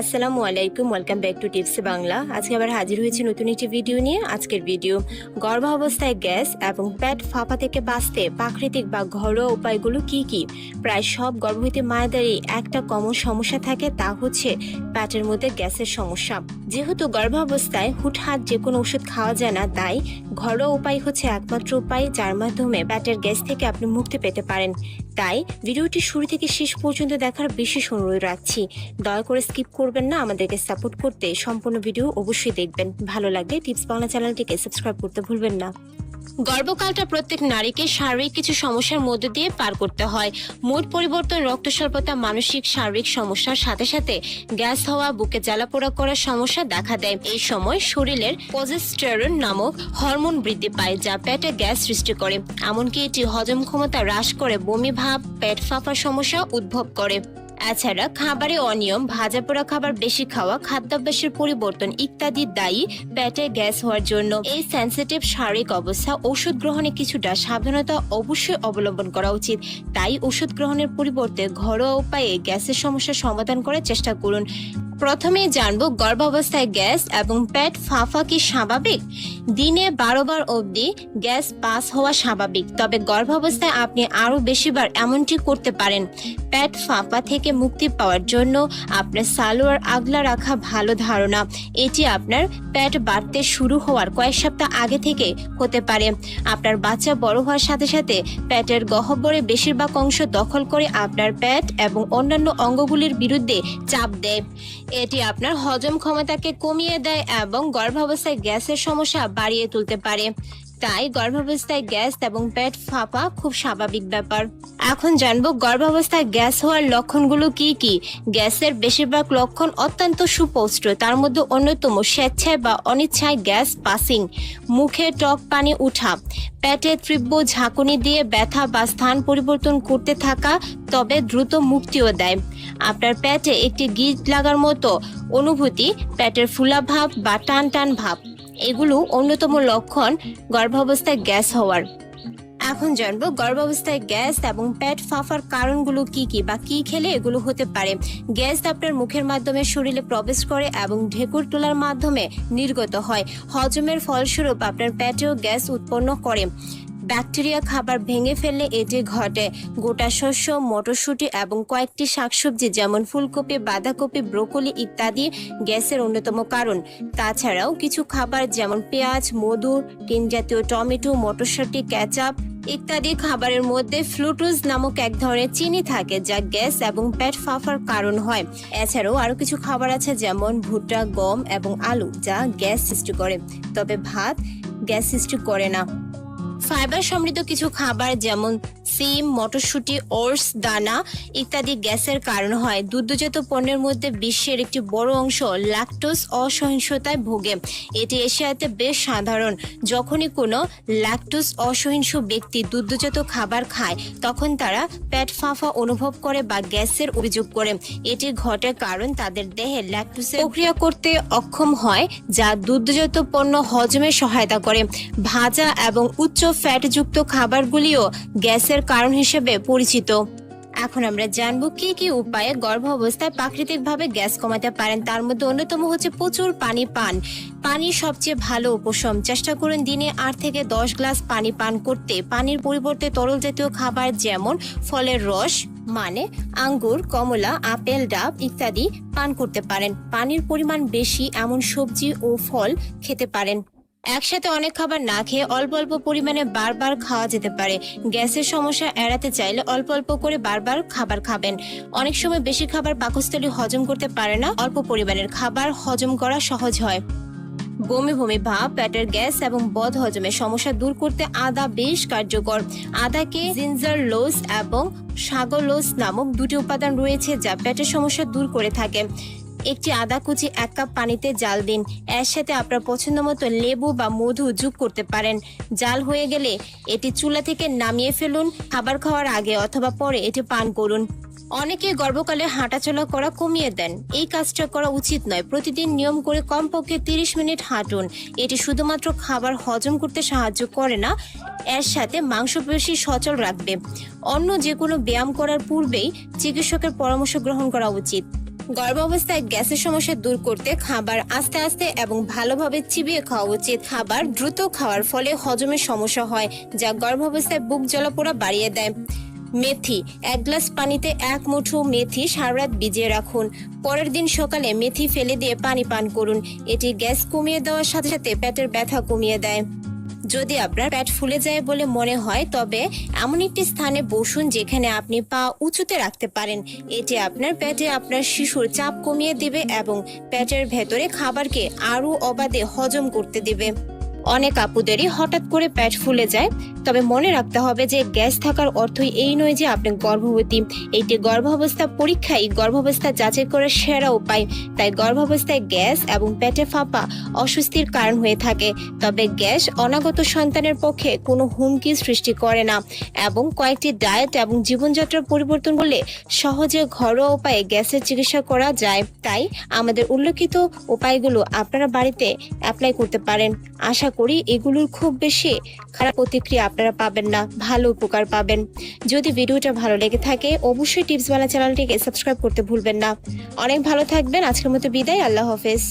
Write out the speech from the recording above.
আসসালামু আলাইকুম welcome back to tips Bangla আজকে আবার হাজির হয়েছি নতুন একটি ভিডিও নিয়ে। আজকের ভিডিও, গর্ভাবস্থায় গ্যাস এবং পেট ফাঁপা থেকে বাঁচতে প্রাকৃতিক বা ঘরোয়া উপায়গুলো কি কি? প্রায় সব গর্ভবতী মায়েদেরই একটা কমন সমস্যা থাকে, তা হচ্ছে পেটের মধ্যে গ্যাসের সমস্যা। যেহেতু গর্ভাবস্থায় হুটহাট যে কোনো ওষুধ খাওয়া যায় না, তাই ঘরোয়া উপায় হচ্ছে একমাত্র উপায়, যার মাধ্যমে পেটের গ্যাস থেকে আপনি মুক্তি পেতে পারেন। তাই ভিডিওটি শুরু থেকে শেষ পর্যন্ত দেখার বিশেষ অনুরোধ রাখছি। দয়া করে স্কিপ করবেন না, আমাদেরকে সাপোর্ট করতে সম্পূর্ণ ভিডিও অবশ্যই দেখবেন। ভালো লাগলে টিপস বাংলা চ্যানেলটিকে সাবস্ক্রাইব করতে ভুলবেন না। গর্ভকালটা প্রত্যেক নারীকে শারীরিক কিছু সমস্যার মধ্য দিয়ে পার করতে হয়। মুড পরিবর্তন রক্ত স্বল্পতা মানসিক শারীরিক সমস্যার সাথে সাথে গ্যাস হওয়া বুকে জ্বালাপোড়া করার সমস্যা দেখা দেয়। এই সময় শরীরের পজেস্টেরন নামক হরমোন বৃদ্ধি পায়, যা পেটে গ্যাস সৃষ্টি করে। এমনকি এটি হজম ক্ষমতা হ্রাস করে, বমি ভাব, পেট ফাঁপার সমস্যা উদ্ভব করে। এছাড়া খাবারে অনিয়ম, ভাজা পোড়া খাবার বেশি খাওয়া, খাদ্যাভ্যাসের পরিবর্তন ইত্যাদি দায়ী পেটে গ্যাস হওয়ার জন্য। এই সেন্সিটিভ শারীরিক অবস্থা ওষুধ গ্রহণে কিছুটা সাবধানতা অবশ্যই অবলম্বন করা উচিত। তাই ওষুধ গ্রহণের পরিবর্তে ঘরোয়া উপায়ে গ্যাসের সমস্যা সমাধান করার চেষ্টা করুন। প্রথমে জানব গর্ভাবস্থায় গ্যাস এবং পেট ফাঁফা কি স্বাভাবিক? দিনে বারো বার অবধি গ্যাস পাস হওয়া স্বাভাবিক, তবে গর্ভাবস্থায় আপনি আরও বেশিবার এমনটি করতে পারেন। পেট ফাঁপা থেকে মুক্তি পাওয়ার জন্য আপনার সালোয়ার আগলা রাখা ভালো ধারণা। এটি আপনার পেট বাড়তে শুরু হওয়ার কয়েক সপ্তাহ আগে থেকে হতে পারে। আপনার বাচ্চা বড় হওয়ার সাথে সাথে পেটের গহ্বরে বেশিরভাগ অংশ দখল করে আপনার পেট এবং অন্যান্য অঙ্গগুলির বিরুদ্ধে চাপ দেয়। এটি আপনার হজম ক্ষমতাকে কমিয়ে দেয় এবং গর্ভাবস্থায় গ্যাসের সমস্যা বাড়িয়ে তুলতে পারে। তাই গর্ভাবস্থায় গ্যাস এবং পেট ফাঁপা খুব স্বাভাবিক ব্যাপার। এখন জানব গর্ভাবস্থায় গ্যাস হওয়ার লক্ষণগুলো কি কি? গ্যাসের বেশিরভাগ লক্ষণ অত্যন্ত সুস্পষ্ট তার মধ্যে অন্যতম স্বেচ্ছায় বা অনিচ্ছায় গ্যাস পাসিং, মুখে টক পানি উঠা, পেটে তীব্র ঝাঁকুনি দিয়ে ব্যথা বা স্থান পরিবর্তন করতে থাকা, তবে দ্রুত মুক্তিও দেয়। আপনার পেটে একটি গিট লাগার মতো অনুভূতি, পেটের ফুলাভাব বা টান টান ভাব। এগুলো অন্যতম লক্ষণ গর্ভাবস্থায় গ্যাস হওয়ার। এখন জানব গর্ভাবস্থায় গ্যাস এবং পেট ফাঁফার কারণগুলো কি কি বা কি খেলে এগুলো হতে পারে। গ্যাস আপনার মুখের মাধ্যমে শরীরে প্রবেশ করে এবং ঢেকুর তোলার মাধ্যমে নির্গত হয়। হজমের ফলস্বরূপ আপনার পেটেও গ্যাস উৎপন্ন করে। ব্যাকটেরিয়া খাবার ভেঙে ফেললে এটি ঘটে। গোটা শস্য, মটরশুঁটি এবং কয়েকটি শাকসবজি যেমন ফুলকপি, বাঁধাকপি, ব্রোকলি ইত্যাদি গ্যাসের অন্যতম কারণ। তাছাড়াও কিছু খাবার যেমন পেঁয়াজ, মধু টিন জাতীয় টমেটো, মটরশুঁটি ক্যাচাপ ইত্যাদি খাবারের মধ্যে ফ্লুটুজ নামক এক ধরনের চিনি থাকে যা গ্যাস এবং পেট ফাঁফার কারণ হয়। এছাড়াও আরও কিছু খাবার আছে যেমন ভুট্টা, গম এবং আলু যা গ্যাস সৃষ্টি করে। তবে ভাত গ্যাস সৃষ্টি করে না। ফাইবার সমৃদ্ধ কিছু খাবার যেমন সিম, মটরশুঁটি, ওটস, দানা ইত্যাদি গ্যাসের কারণ হয়। দুগ্ধজাত পণ্যের মধ্যে বিশ্বের একটি বড় অংশ ল্যাকটোজ অসহিষ্ণুতায় ভোগে। এটি এশিয়াতে বেশ সাধারণ। যখনই কোনো ল্যাকটোজ অসহিষ্ণু ব্যক্তি দুগ্ধজাত খাবার খায়, তখন তারা পেট ফাঁফা অনুভব করে বা গ্যাসের অভিযোগ করে। এটি ঘটে কারণ তাদের দেহে ল্যাকটোজের প্রক্রিয়া করতে অক্ষম হয়, যা দুগ্ধজাত পণ্য হজমে সহায়তা করে। ভাজা এবং উচ্চ ফ্যাটযুক্ত খাবারগুলিও গ্যাসের কারণ হিসেবে পরিচিত। এখন আমরা জানব কি কি উপায়ে গর্ভ অবস্থায় প্রাকৃতিকভাবে গ্যাস কমাতে পারেন। তার মধ্যে অন্যতম হচ্ছে প্রচুর পানি পান। পানি সবচেয়ে ভালো উপশম। চেষ্টা করুন দিনে আট থেকে দশ গ্লাস পানি পান করতে। পানির পরিবর্তে তরল জাতীয় খাবার যেমন ফলের রস মানে আঙ্গুর, কমলা, আপেল, ডাব ইত্যাদি পান করতে পারেন। পানির পরিমাণ বেশি এমন সবজি ও ফল খেতে পারেন। একসাথে অনেক খাবার না খেয়ে অল্প অল্প পরিমাণে বারবার খাওয়া যেতে পারে। গ্যাসের সমস্যা এড়াতে চাইলে অল্প অল্প করে বারবার খাবার খাবেন। অনেক সময় বেশি খাবার পাকস্থলী হজম করতে পারে না, অল্প পরিমাণের খাবার হজম করা সহজ হয়। বমি বমি, ভাব, পেটের গ্যাস এবং বদ হজমের সমস্যা দূর করতে আদা বেশ কার্যকর। আদাকে জিঞ্জার লোস এবং সাগর লোস নামক দুটি উপাদান রয়েছে যা পেটের সমস্যা দূর করে থাকে। একটি আদা কুচি, এক কাপ পানিতে জাল দিন। এর সাথে আপনার পছন্দ মতো লেবু বা মধু যোগ করতে পারেন। জাল হয়ে গেলে এটি চুলা থেকে নামিয়ে ফেলুন, খাবার খাওয়ার আগে অথবা পরে এটি পান করুন। অনেকে গর্ভকালে হাঁটাচলা করা কমিয়ে দেন। এই কাজটা করা উচিত নয়। প্রতিদিন নিয়ম করে কমপক্ষে তিরিশ মিনিট হাঁটুন। এটি শুধুমাত্র খাবার হজম করতে সাহায্য করে না, এর সাথে মাংসপেশি সচল রাখবে। অন্য যে কোনো ব্যায়াম করার পূর্বেই চিকিৎসকের পরামর্শ গ্রহণ করা উচিত। গর্ভাবস্থায় গ্যাসের সমস্যা দূর করতে খাবার আস্তে আস্তে এবং ভালোভাবে চিবিয়ে খাওয়া উচিত। খাবার দ্রুত খাওয়ার ফলে হজমের সমস্যা হয়, যা গর্ভাবস্থায় বুক জ্বলাপোড়া বাড়িয়ে দেয়। মেথি, এক গ্লাস পানিতে এক মুঠো মেথি সারা রাত ভিজিয়ে রাখুন। পরের দিন সকালে মেথি ফেলে দিয়ে পানি পান করুন। এটি গ্যাস কমিয়ে দেওয়ার সাথে সাথে পেটের ব্যথা কমিয়ে দেয়। যদি আপনার প্যাট ফুলে যায় বলে মনে হয়, তবে এমন একটি স্থানে বসুন যেখানে আপনি পা উঁচুতে রাখতে পারেন। এটি আপনার প্যাটে আপনার শিশুর চাপ কমিয়ে দিবে এবং প্যাটের ভেতরে খাবারকে আরও অবাধে হজম করতে দিবে। অনেক আপুদেরই হঠাৎ করে প্যাট ফুলে যায়। তবে মনে রাখতে হবে যে গ্যাস থাকার অর্থই এই নয় যে আপনি গর্ভবতী। এইটি গর্ভাবস্থা পরীক্ষাই গর্ভাবস্থা যাচাই করার সেরা উপায়। তাই গর্ভাবস্থায় গ্যাস এবং পেটে ফাঁপা অস্বস্তির কারণ হয়ে থাকে। তবে গ্যাস অনাগত সন্তানের পক্ষে কোনো হুমকি সৃষ্টি করে না। এবং কয়েকটি ডায়েট এবং জীবনযাত্রার পরিবর্তন করলে সহজে ঘরোয়া উপায়ে গ্যাসের চিকিৎসা করা যায়। তাই আমাদের উল্লেখিত উপায়গুলো আপনারা বাড়িতে অ্যাপ্লাই করতে পারেন। আশা করি এগুলোর খুব বেশি খারাপ প্রতিক্রিয়া আপনারা পাবেন না, ভালো উপকার পাবেন। যদি ভিডিওটা ভালো লেগে থাকে, অবশ্যই টিপসওয়ালা চ্যানেলটিকে সাবস্ক্রাইব করতে ভুলবেন না। অনেক ভালো থাকবেন, আজকের মতো বিদায়, আল্লাহ হাফেজ।